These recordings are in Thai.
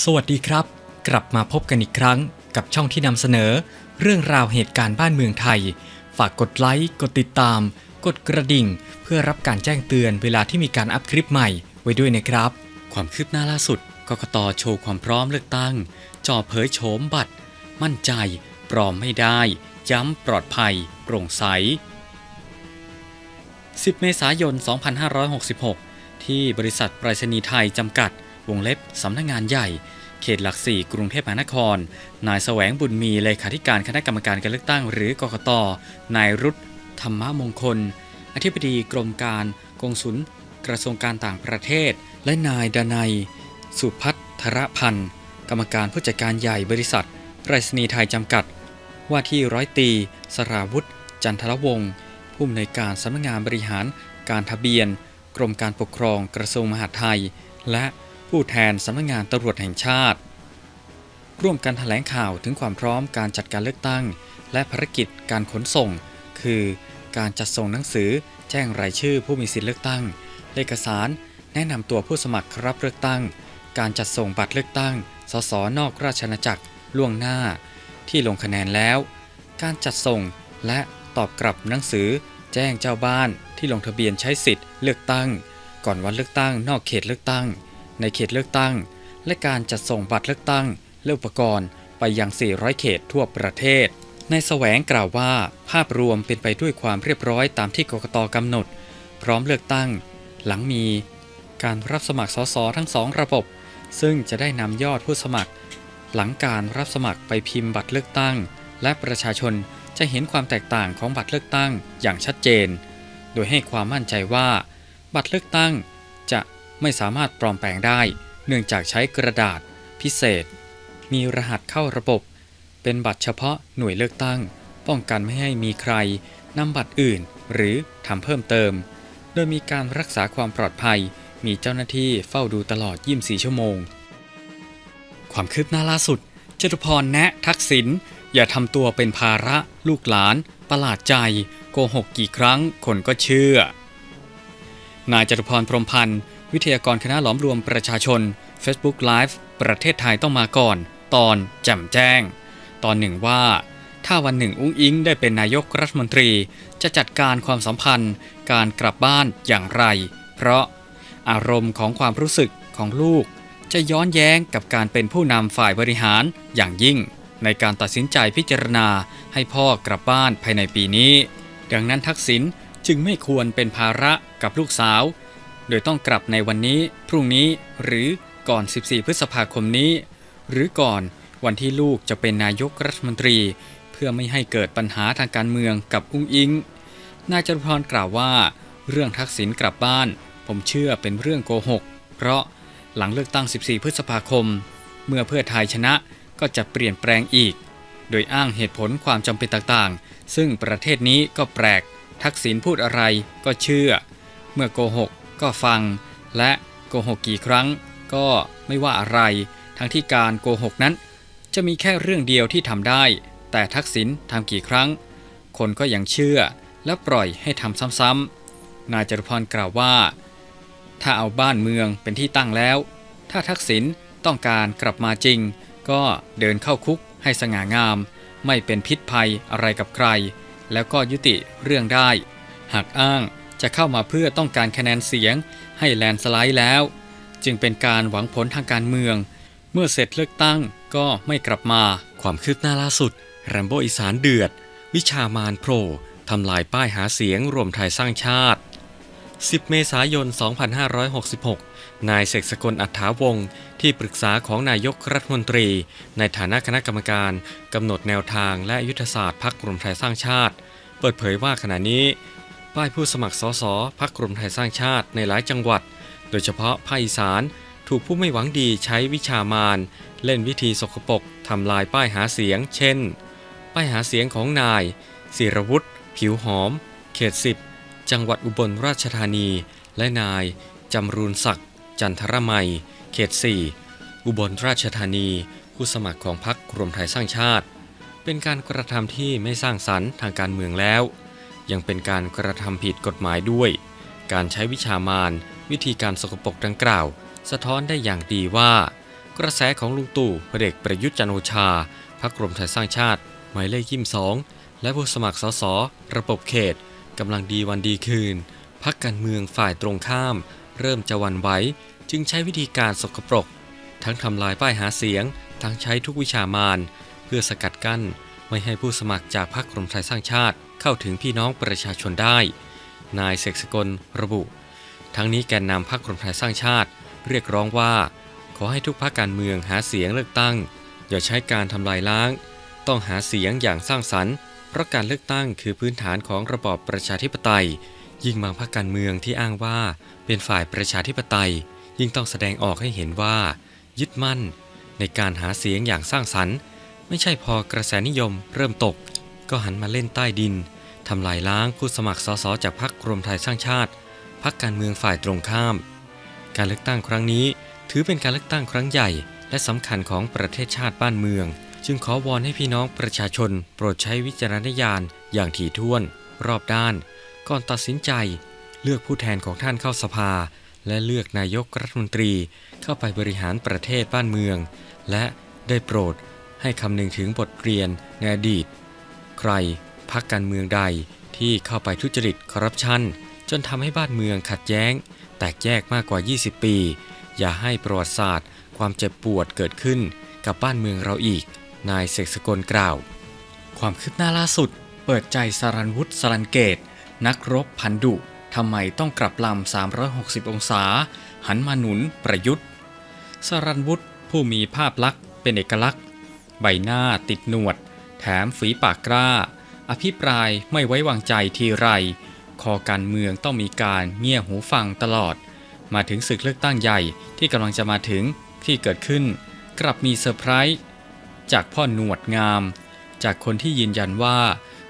สวัสดีครับ กลับมาพบกันอีกครั้งกับช่องที่นำเสนอ เรื่องราวเหตุการณ์บ้านเมืองไทย ฝากกดไลค์ กดติดตาม กดกระดิ่ง เพื่อรับการแจ้งเตือนเวลาที่มีการอัพคลิปใหม่ไว้ด้วยนะครับ ความคืบหน้าล่าสุดกกตโชว์ความพร้อมเลือกตั้งจ่อเผยโฉมบัตร มั่นใจ ปลอมไม่ได้ ย้ำปลอดภัยโปร่งใส 10 เมษายน 2566 ที่บริษัทไปรษณีย์ไทยจำกัด วงเล็บสำนักงงานใหญ่ เขตหลักสี่กรุงเทพมหานคร นายแสวงบุญมีเลขาธิการคณะกรรมการการเลือกตั้ง หรือกกต นายรุตธรรมมงคล อธิบดีกรมการกงสุลกระทรวงการต่างประเทศ และนายดนัย สุพัฒรพันธ์ กรรมการผู้จัดการใหญ่บริษัทไรษณีไทยจำกัด ว่าที่ร้อยตีสราวุธ จันทรวงศ์ผู้อำนวยการสำนักงานบริหารการทะเบียน กรมการปกครองกระทรวงมหาดไทย และ ผู้แทนสำนักงานตำรวจแห่งชาติ ร่วมกันแถลงข่าวถึงความพร้อมการจัดการเลือกตั้ง และภารกิจการขนส่ง คือการจัดส่งหนังสือแจ้งรายชื่อผู้มีสิทธิเลือกตั้งเลขสาร แนะนำตัวผู้สมัครรับเลือกตั้ง การจัดส่งบัตรเลือกตั้ง สสนอกราชอาณาจักรล่วงหน้า ที่ลงคะแนนแล้ว การจัดส่งและตอบกลับหนังสือ แจ้งเจ้าบ้านที่ลงทะเบียนใช้สิทธิ์เลือกตั้ง ก่อนวันเลือกตั้งนอกเขตเลือกตั้ง ในเขตเลือกตั้ง และการจัดส่งบัตรเลือกตั้งและอุปกรณ์ไปยัง 400 เขตทั่วประเทศ ในแสวงกล่าวว่า ภาพรวมเป็นไปด้วยความเรียบร้อยตามที่กกตกำหนด พร้อมเลือกตั้ง หลังมี การรับสมัครสสทั้งสองระบบ ซึ่งจะได้นำยอดผู้สมัคร หลังการรับสมัครไปพิมพ์บัตรเลือกตั้ง และประชาชนจะเห็นความแตกต่างของบัตรเลือกตั้งอย่างชัดเจน โดยให้ความมั่นใจว่า บัตรเลือกตั้งจะ ไม่สามารถปลอมแปลงได้ เนื่องจากใช้กระดาษ พิเศษ มีรหัสเข้าระบบ เป็นบัตรเฉพาะหน่วยเลือกตั้ง ป้องกันไม่ให้มีใครนำบัตรอื่น หรือทำเพิ่มเติม โดยมีการรักษาความปลอดภัย มีเจ้าหน้าที่เฝ้าดูตลอด 24 ชั่วโมง ความคืบหน้าล่าสุดจตุพรแนะทักษิณอย่าทำตัวเป็นภาระลูกหลาน ประหลาดใจ โกหกกี่ครั้งคนก็เชื่อ นายจตุพรพรมพันธ์ วิทยากรคณะหลอมรวมประชาชน Facebook Live ประเทศไทยต้องมาก่อน ตอนแจ่มแจ้ง ตอนหนึ่งว่า ถ้าวันหนึ่งอุ้งอิงได้เป็นนายกรัฐมนตรี จะจัดการความสัมพันธ์ การกลับบ้านอย่างไร เพราะอารมณ์ของความรู้สึกของลูก จะย้อนแย้งกับการเป็นผู้นำฝ่ายบริหารอย่างยิ่ง ในการตัดสินใจพิจารณาให้พ่อกลับบ้านภายในปีนี้ ดังนั้นทักษิณจึงไม่ควรเป็นภาระกับลูกสาว โดยต้องกลับในวันนี้ พรุ่งนี้หรือก่อน 14 พฤษภาคมนี้ หรือก่อนวันที่ลูกจะเป็นนายกรัฐมนตรี เพื่อไม่ให้เกิดปัญหาทางการเมืองกับอุ้งอิง นายจตุพรกล่าวว่า เรื่องทักษิณกลับบ้าน ผมเชื่อเป็นเรื่องโกหก เพราะหลังเลือกตั้ง 14 พฤษภาคม เมื่อเพื่อไทยชนะก็จะเปลี่ยนแปลงอีก โดยอ้างเหตุผลความจำเป็นต่างๆ ซึ่งประเทศนี้ก็แปลก ทักษิณพูดอะไรก็เชื่อ เมื่อโกหก ก็ฟัง และโกหกกี่ครั้งก็ไม่ว่าอะไร ทั้งที่การโกหกนั้น จะมีแค่เรื่องเดียวที่ทำได้ แต่ทักษิณทำกี่ครั้ง คนก็ยังเชื่อและปล่อยให้ทำซ้ำๆนายจตุพรกล่าวว่า ถ้าเอาบ้านเมืองเป็นที่ตั้งแล้ว ถ้าทักษิณต้องการกลับมาจริง ก็เดินเข้าคุกให้สง่างาม ไม่เป็นพิษภัยอะไรกับใคร แล้วก็ยุติเรื่องได้ หากอ้าง จะเข้ามาเพื่อต้องการคะแนนเสียงให้แลนสไลด์แล้ว จึงเป็นการหวังผลทางการเมือง เมื่อเสร็จเลือกตั้งก็ไม่กลับมา ความคืบหน้าล่าสุดแรมโบอีสานเดือด วิชามานโผล่ทำลายป้ายหาเสียงรวมไทยสร้างชาติ 10 เมษายน 2566 นายเสกสกลอัฏฐาวงศ์ที่ปรึกษาของนายกรัฐมนตรี ในฐานะคณะกรรมการกำหนดแนวทางและยุทธศาสตร์พรรครวมไทยสร้างชาติ เปิดเผยว่าขณะนี้ ป้ายผู้สมัครสสพรรครวมไทยสร้างชาติในหลายจังหวัด โดยเฉพาะภาคอีสานถูกผู้ไม่หวังดีใช้วิชามานเล่นวิธีสกปรกทำลายป้ายหาเสียง เช่น ป้ายหาเสียงของนายศิรวุฒิผิวหอม เขตสิบจังหวัดอุบลราชธานี และนายจำรูนศักดิ์จันทรมัย เขต4อุบลราชธานี ผู้สมัครของพรรครวมไทยสร้างชาติ เป็นการกระทำที่ไม่สร้างสรรค์ทางการเมืองแล้ว ยังเป็นการกระทำผิดกฎหมายด้วย การใช้วิชามานวิธีการสกปรกดังกล่าว สะท้อนได้อย่างดีว่า กระแสของลุงตู่พลเอกประยุทธ์จันโอชาพรรครวมไทยสร้างชาติ หมายเลขยี่สองและผู้สมัครสสระบบเขตกำลังดีวันดีคืนพักการเมืองฝ่ายตรงข้าม เริ่มจะวันไหวจึงใช้วิธีการสกปรก ทั้งทำลายป้ายหาเสียง ทั้งใช้ทุกวิชามาน เพื่อสกัดกั้น ไม่ให้ผู้สมัครจากพรรครวมไทยสร้างชาติ เข้าถึงพี่น้องประชาชนได้ นายเสกสกลระบุ ทั้งนี้แกนนำพรรครวมไทยสร้างชาติ เรียกร้องว่า ขอให้ทุกพรรคการเมืองหาเสียงเลือกตั้ง อย่าใช้การทำลายล้าง ต้องหาเสียงอย่างสร้างสรรค์เพราะการเลือกตั้งคือพื้นฐานของระบอบประชาธิปไตย ยิ่งบางพรรคการเมืองที่อ้างว่า เป็นฝ่ายประชาธิปไตย ยิ่งต้องแสดงออกให้เห็นว่า ยึดมั่น ในการหาเสียงอย่างสร้างสรรค์ ไม่ใช่พอกระแสนิยมเริ่มตก ก็หันมาเล่นใต้ดินทำลายล้างผู้สมัครสสจากพรรครวมไทยสร้างชาติพรรคการเมืองฝ่ายตรงข้าม การเลือกตั้งครั้งนี้ ถือเป็นการเลือกตั้งครั้งใหญ่ และสำคัญของประเทศชาติบ้านเมือง จึงขอวอนให้พี่น้องประชาชน โปรดใช้วิจารณญาณอย่างถี่ถ้วน รอบด้าน ก่อนตัดสินใจ เลือกผู้แทนของท่านเข้าสภา และเลือกนายกรัฐมนตรีเข้าไปบริหารประเทศบ้านเมือง และได้โปรดให้คำนึงถึงบทเรียนในอดีต ใครพักการเมืองใดที่เข้าไปทุจริตคอร์รัปชันจนทำให้บ้านเมืองขัดแย้ง แตกแยกมากกว่า 20 ปี อย่าให้ประวัติศาสตร์ ความเจ็บปวดเกิดขึ้นกับบ้านเมืองเราอีก นายเสกสกลกล่าว ความคืบหน้าล่าสุด เปิดใจสรันวุฒิสรันเกต นักรบพันดุทำไมต้องกลับลำ 360 องศา หันมาหนุนประยุทธ์ สรันวุฒิผู้มีภาพลักษณ์เป็นเอกลักษณ์ ใบหน้าติดหนวด แถมฝีปากกล้า อภิปรายไม่ไว้วางใจทีไร คอการเมืองต้องมีการเงี่ยหูฟังตลอด มาถึงศึกเลือกตั้งใหญ่ที่กำลังจะมาถึงที่เกิดขึ้น กลับมีเซอร์ไพรส์จากพ่อหนวดงาม จากคนที่ยืนยันว่า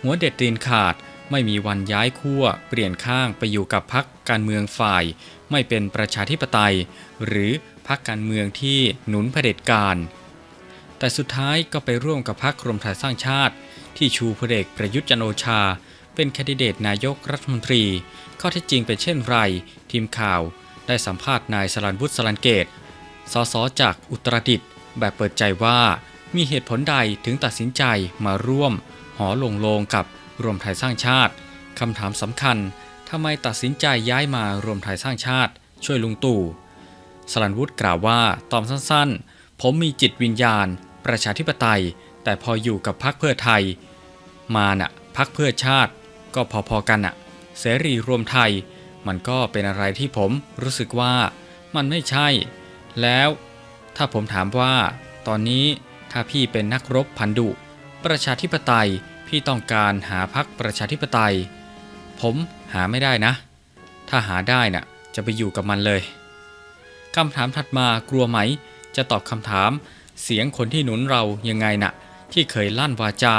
หัวเด็ดตีนขาดไม่มีวันย้ายขั้วเปลี่ยนข้างไปอยู่กับพักการเมืองฝ่าย ไม่เป็นประชาธิปไตย หรือพักการเมืองที่หนุนเผด็จการ แต่สุดท้ายก็ไปร่วมกับพรรครวมไทยสร้างชาติ ที่ชูพลเอกประยุทธ์จันโอชา เป็นแคนดิเดตนายกรัฐมนตรี ข้อเท็จจริงเป็นเช่นไร ทีมข่าว ได้สัมภาษณ์นายสลันวุฒิสลันเกตสสจากอุตรดิตถ์แบบเปิดใจว่ามีเหตุผลใดถึงตัดสินใจมาร่วม หอลงโลงกับรวมไทยสร้างชาติคำถามสำคัญทำไมตัดสินใจย้ายมารวมไทยสร้างชาติ ช่วยลุงตู่สลันวุฒิกล่าวว่าตอบสั้นๆ ผมมีจิตวิญญาณ ประชาธิปไตย แต่พออยู่กับพรรคเพื่อไทย มาน่ะพรรคเพื่อชาติ ก็พอๆกันน่ะ เสรีรวมไทย มันก็เป็นอะไรที่ผมรู้สึกว่ามันไม่ใช่ แล้วถ้าผมถามว่า ตอนนี้ถ้าพี่เป็นนักรบพันดุประชาธิปไตยพี่ต้องการหาพรรคประชาธิปไตย ผมหาไม่ได้นะ ถ้าหาได้น่ะจะไปอยู่กับมันเลยคำถามถัดมากลัวไหม จะตอบคำถาม เสียงคนที่หนุนเรายังไงน่ะ ที่เคยลั่นวาจา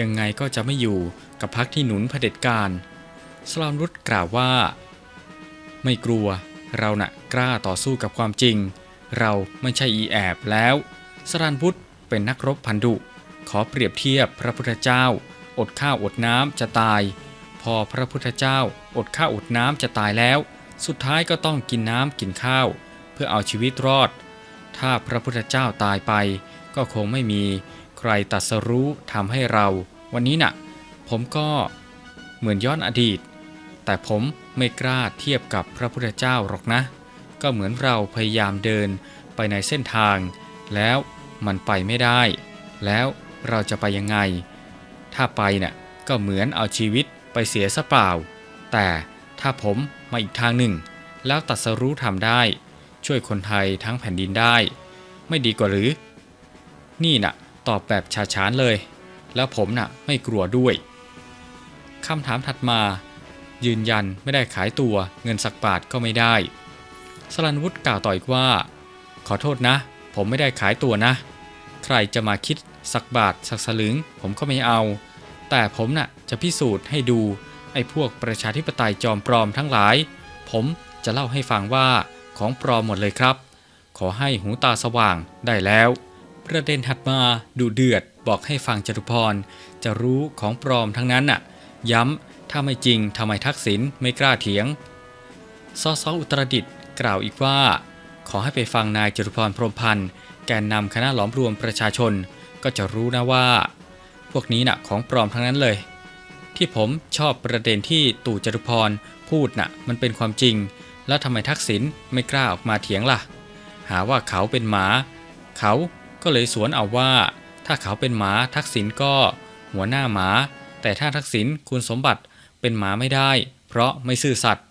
ยังไงก็จะไม่อยู่กับพรรคที่หนุนเผด็จการ สลามรุตกล่าวว่า ไม่กลัว เราน่ะกล้าต่อสู้กับความจริง เราไม่ใช่อีแอบแล้ว สรันพุทธเป็นนักรบพันดุขอเปรียบเทียบพระพุทธเจ้า อดข้าวอดน้ำจะตาย พอพระพุทธเจ้า อดข้าวอดน้ำจะตายแล้ว สุดท้ายก็ต้องกินน้ำกินข้าว เพื่อเอาชีวิตรอด ถ้าพระพุทธเจ้าตายไป ก็คงไม่มีใครตัดสรู้ทำให้เรา วันนี้น่ะ ผมก็เหมือนย้อนอดีต แต่ผมไม่กล้าเทียบกับพระพุทธเจ้าหรอกนะ ก็เหมือนเราพยายามเดินไปในเส้นทาง แล้วมันไปไม่ได้ แล้วเราจะไปยังไง ถ้าไปน่ะก็เหมือนเอาชีวิตไปเสียซะเปล่า แต่ถ้าผมมาอีกทางหนึ่ง แล้วตัดสรู้ทำได้ ช่วยคนไทยทั้งแผ่นดินได้ ไม่ดีกว่าหรือ นี่น่ะ ตอบแบบฉาฉานเลย แล้วผมน่ะไม่กลัวด้วยคำถามถัดมา ยืนยันไม่ได้ขายตัวเงินสักบาทก็ไม่ได้สลันวุฒิกล่าวต่ออีกว่า ขอโทษนะ ผมไม่ได้ขายตัวนะ ใครจะมาคิดสักบาทสักสลึง ผมก็ไม่เอา แต่ผมน่ะจะพิสูจน์ให้ดูไอ้พวกประชาธิปไตยจอมปลอมทั้งหลาย ผมจะเล่าให้ฟังว่า ของปลอมหมดเลยครับ ขอให้หูตาสว่างได้แล้ว ประเด็นถัดมาดูเดือดบอกให้ฟังจตุพร จะรู้ของปลอมทั้งนั้นน่ะ ย้ำถ้าไม่จริงทำไมทักษิณไม่กล้าเถียงสสอุตรดิตถ์กล่าวอีกว่า ขอให้ไปฟังนายจตุพรพรหมพันธ์แกนนำคณะหลอมรวมประชาชน ก็จะรู้นะว่า พวกนี้น่ะของปลอมทั้งนั้นเลย ที่ผมชอบประเด็นที่ตู่จตุพรพูดน่ะมันเป็นความจริง แล้วทำไมทักษิณไม่กล้าออกมาเถียงล่ะ หาว่าเขาเป็นหมา เขาก็เลยสวนเอาว่า ถ้าเขาเป็นหมาทักษิณก็หัวหน้าหมา แต่ถ้าทักษิณคุณสมบัติเป็นหมาไม่ได้ เพราะไม่ซื่อสัตย์